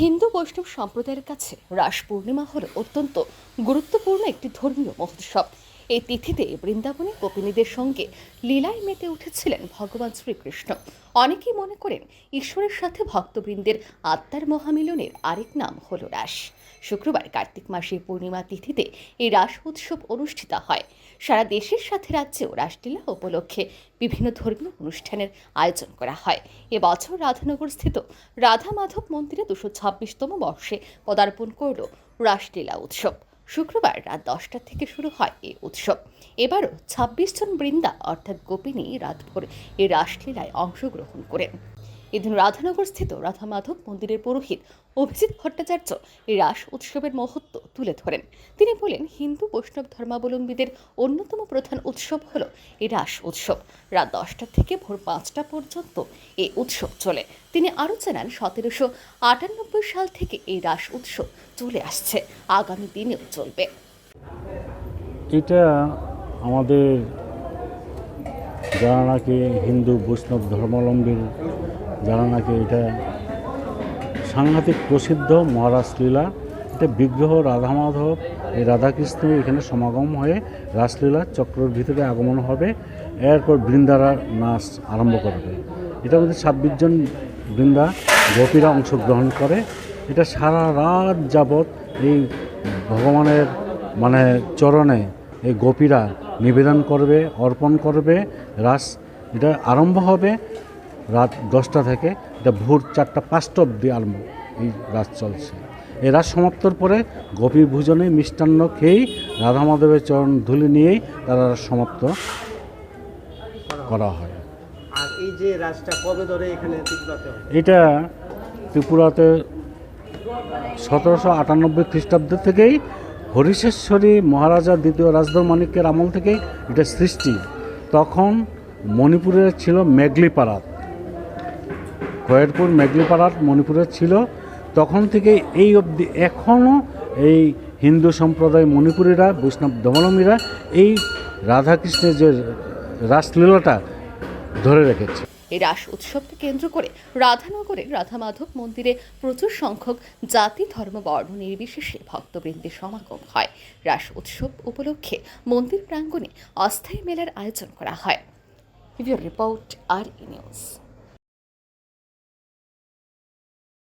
হিন্দু বৈষ্ণব সম্প্রদায়ের কাছে রাস পূর্ণিমা হল অত্যন্ত গুরুত্বপূর্ণ একটি ধর্মীয় মহোৎসব। এই তিথিতে বৃন্দাবনে গোপিনীদের সঙ্গে লীলায় মেতে উঠেছিলেন ভগবান শ্রীকৃষ্ণ। অনেকেই মনে করেন ঈশ্বরের সাথে ভক্তবৃন্দের আত্মার মহামিলনের আরেক নাম হল রাস। শুক্রবার কার্তিক মাসের পূর্ণিমা তিথিতে এই রাস উৎসব অনুষ্ঠিত হয়। সারা দেশের সাথে রাজ্যেও রাসলীলা উপলক্ষে বিভিন্ন ধর্মীয় অনুষ্ঠানের আয়োজন করা হয়। এবছর রাধানগর স্থিত রাধা মাধব মন্দিরে দুশো ছাব্বিশতম বর্ষে পদার্পণ করল রাসলীলা উৎসব। শুক্রবার রাত দশটা থেকে শুরু হয় এই উৎসব। এবারও ছাব্বিশ জন বৃন্দা অর্থাৎ গোপিনী রাতভর এই রাসলীলায় অংশগ্রহণ করেন। এদিন রাধানগর স্থিত রাধা মাধব মন্দিরের পুরোহিত অভিজিৎ ভট্টাচার্য এই রাস উৎসবের মহত্ব তুলে ধরেন। তিনি বলেন, হিন্দু, বৈষ্ণব ধর্মাবলম্বীদের অন্যতম প্রধান উৎসব হল এই রাস উৎসব। রাত দশটা থেকে ভোর পাঁচটা পর্যন্ত এই উৎসব চলে। তিনি আরও জানান, সতেরোশো আটানব্বই সাল থেকে এই রাস উৎসব চলে আসছে। আগামী দিনেও চলবে। এটা আমাদের যারা নাকি হিন্দু, বৈষ্ণব ধর্মাবলম্বী যারা নাকি এটা সাংঘাতিক প্রসিদ্ধ মহারাজ লীলা, এটা বিগ্রহ রাধা মাধব, এই রাধাকৃষ্ণ এখানে সমাগম হয়ে রাসলীলা চক্রের ভিতরে আগমন হবে। এরপর বৃন্দারা নাচ আরম্ভ করবে। এটার মধ্যে ছাব্বিশ জন বৃন্দা, গোপীরা অংশগ্রহণ করে। এটা সারা রাত যাবৎ এই ভগবানের মানে চরণে এই গোপীরা নিবেদন করবে, অর্পণ করবে। রাস এটা আরম্ভ হবে। রাত দশটা থেকে এটা ভোর চারটা পাঁচটা অব্দি আরম্ভ এই রাত চলছে। এই রাত সমাপ্তর পরে গোপী ভোজনে মিষ্টান্ন খেয়েই রাধা মাধবের চরণ ধুলি নিয়েই তারা সমাপ্ত করা হয়। আর এই যে রাজটা কবে ধরে এখানে এটা ত্রিপুরাতে সতেরোশো আটানব্বই খ্রিস্টাব্দ থেকেই হরিশেশ্বরী মহারাজা দ্বিতীয় রাজধর মানিক্যের আমল থেকেই এটা সৃষ্টি। তখন মণিপুরে ছিল মেঘলিপাড়াত খয়েরপুর মেঘলিপাড়াত মণিপুরে ছিল। তখন থেকে এই অবধি এখনও এই হিন্দু সম্প্রদায় মণিপুরীরা বৈষ্ণব ধর্মাবলম্বীরা এই রাধাকৃষ্ণের যে রাসলীলাটা ধরে রেখেছে। এই রাস উৎসবকে কেন্দ্র করে রাধানগরের রাধা মাধব মন্দিরে প্রচুর সংখ্যক জাতি ধর্ম বর্ণ নির্বিশেষে ভক্তবৃন্দের সমাগম হয়। রাস উৎসব উপলক্ষে মন্দির প্রাঙ্গণে অস্থায়ী মেলার আয়োজন করা হয়। রিপোর্ট আর নিউজ